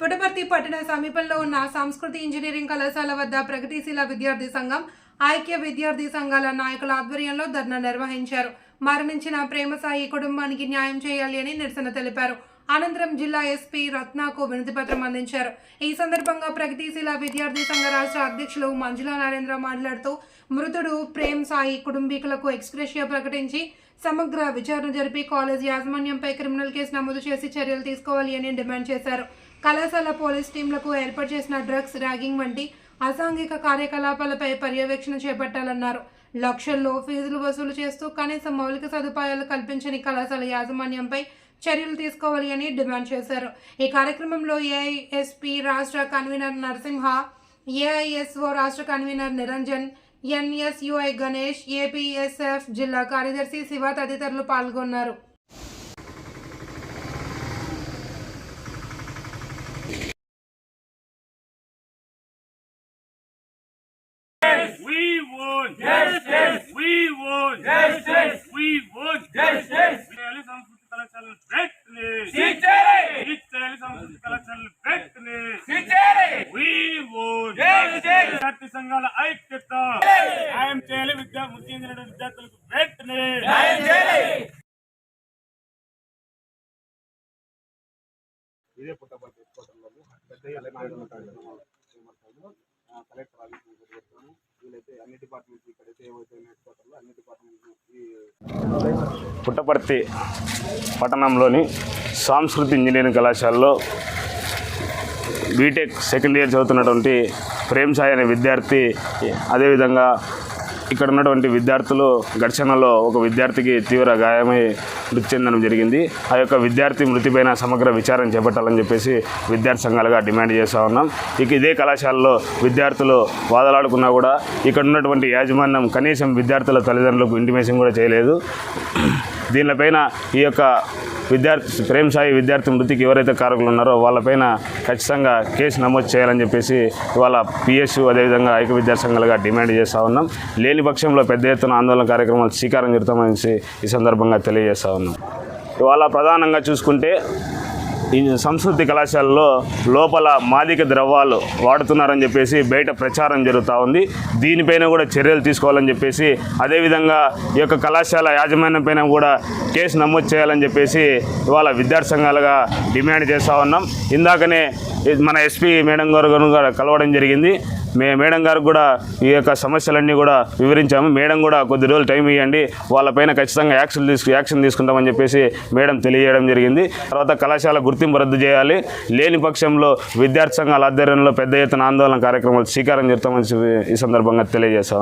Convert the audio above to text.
పుట్టపర్తి పట్టణ సమీపంలో ఉన్న సంస్కృతి ఇంజనీరింగ్ కళాశాల వద్ద ప్రగతిశీల విద్యార్థి సంఘం ఐక్య విద్యార్థి సంఘాల నాయకుల ఆధ్వర్యంలో ధర్నా నిర్వహించారు. మరణించిన ప్రేమ సాయి కుటుంబానికి న్యాయం చేయాలి అని నిరసన తెలిపారు. అనంతరం జిల్లా ఎస్పీ రత్నాకు వినతిపత్రం అందించారు. ఈ సందర్భంగా ప్రగతిశీల విద్యార్థి సంఘ రాష్ట్ర అధ్యక్షులు మంజుల నరేంద్ర మాట్లాడుతూ మృతుడు ప్రేమ్ సాయి కుటుంబీకులకు ఎక్స్ప్రెషియా ప్రకటించి సమగ్ర విచారణ జరిపి కాలేజ్ యాజమాన్యంపై క్రిమినల్ కేసు నమోదు చేసి చర్యలు తీసుకోవాలి అని డిమాండ్ చేశారు. కళాశాల పోలీస్ టీంలకు ఏర్పాటు చేసిన డ్రగ్స్ ర్యాగింగ్ వంటి అసాంఘిక కార్యకలాపాలపై పర్యవేక్షణ చేపట్టాలన్నారు. లక్షల్లో ఫీజులు వసూలు చేస్తూ కనీస మౌలిక సదుపాయాలు కల్పించని కళాశాల యాజమాన్యంపై చర్యలు తీసుకోవాలి అని డిమాండ్ చేశారు. ఈ కార్యక్రమంలో ఏఐఎస్పి రాష్ట్ర కన్వీనర్ నరసింహ ఏఐఎస్ఓ రాష్ట్ర convener Niranjan NSUI Ganesh APSF జిల్లా కార్యదర్శి శివ తదితరులు పాల్గొన్నారు We won. Justice. We won. Justice. We won. Justice. చేయాలి సంస్కృతి సంస్కృతి కళాశాలలు వెంటనే We won. విద్యార్థి సంఘాల ఐక్యత న్యాయం చేయాలి విద్యా విద్యార్థులకు కలెక్టర్ ఆఫీస్ పెడతాము వీలైతే అన్ని డిపార్ట్మెంట్స్ ఇక్కడైతే ఏవైతే హెడ్క్వార్టర్లో అన్ని డిపార్ట్మెంట్స్ పుట్టపర్తి పట్టణంలోని సాంస్కృతి ఇంజనీరింగ్ కళాశాలలో బీటెక్ సెకండ్ ఇయర్ చదువుతున్నటువంటి ప్రేమ్ సాయి అనే విద్యార్థి అదేవిధంగా ఇక్కడ ఉన్నటువంటి విద్యార్థులు ఘర్షణలో ఒక విద్యార్థికి తీవ్ర గాయమై మృతి చెందడం జరిగింది. ఆ యొక్క విద్యార్థి మృతిపైన సమగ్ర విచారణ చేపట్టాలని చెప్పేసి విద్యార్థి సంఘాలుగా డిమాండ్ చేస్తూ ఉన్నాం. ఇక ఇదే కళాశాలలో విద్యార్థులు వాదలాడుకున్నా కూడా ఇక్కడ ఉన్నటువంటి యాజమాన్యం కనీసం విద్యార్థుల తల్లిదండ్రులకు ఇంటిమేషన్ కూడా చేయలేదు. దీనిపైన ఈ యొక్క విద్యార్థి ప్రేమ్ సాయి విద్యార్థి మృతికి ఎవరైతే కారకులు ఉన్నారో వాళ్ళపైన ఖచ్చితంగా కేసు నమోదు చేయాలని చెప్పేసి ఇవాళ పిఎస్యు అదేవిధంగా ఐక్య విద్యాసంఘాలుగా డిమాండ్ చేస్తూ ఉన్నాం. లేని పక్షంలో పెద్ద ఎత్తున ఆందోళన కార్యక్రమాలు శ్రీకారం చుడతామని ఈ సందర్భంగా తెలియజేస్తూ ఉన్నాం. ఇవాళ ప్రధానంగా చూసుకుంటే సంస్కృతి కళాశాలలో లోపల మాదిక ద్రవ్యాలు వాడుతున్నారని చెప్పేసి బయట ప్రచారం జరుగుతూ ఉంది. దీనిపైన కూడా చర్యలు తీసుకోవాలని చెప్పేసి అదేవిధంగా ఈ యొక్క కళాశాల యాజమాన్యం పైన కూడా కేసు నమోదు చేయాలని చెప్పేసి ఇవాళ విద్యార్థి సంఘాలుగా డిమాండ్ చేస్తూ ఉన్నాం. ఇందాకనే ఇది మన ఎస్పీ మేడం గారు కూడా కలవడం జరిగింది. మే మేడం గారికి కూడా ఈ యొక్క సమస్యలన్నీ కూడా వివరించాము. మేడం కూడా కొద్ది రోజులు టైం ఇవ్వండి వాళ్ళపైన ఖచ్చితంగా యాక్షన్ తీసుకు యాక్షన్ తీసుకుంటామని చెప్పేసి మేడం తెలియజేయడం జరిగింది. తర్వాత కళాశాల గుర్తింపు రద్దు చేయాలి. లేని పక్షంలో విద్యార్థి సంఘాల ఆధ్వర్యంలో పెద్ద ఎత్తున ఆందోళన కార్యక్రమాలు శ్రీకారం చుడతామని ఈ సందర్భంగా తెలియజేశాం.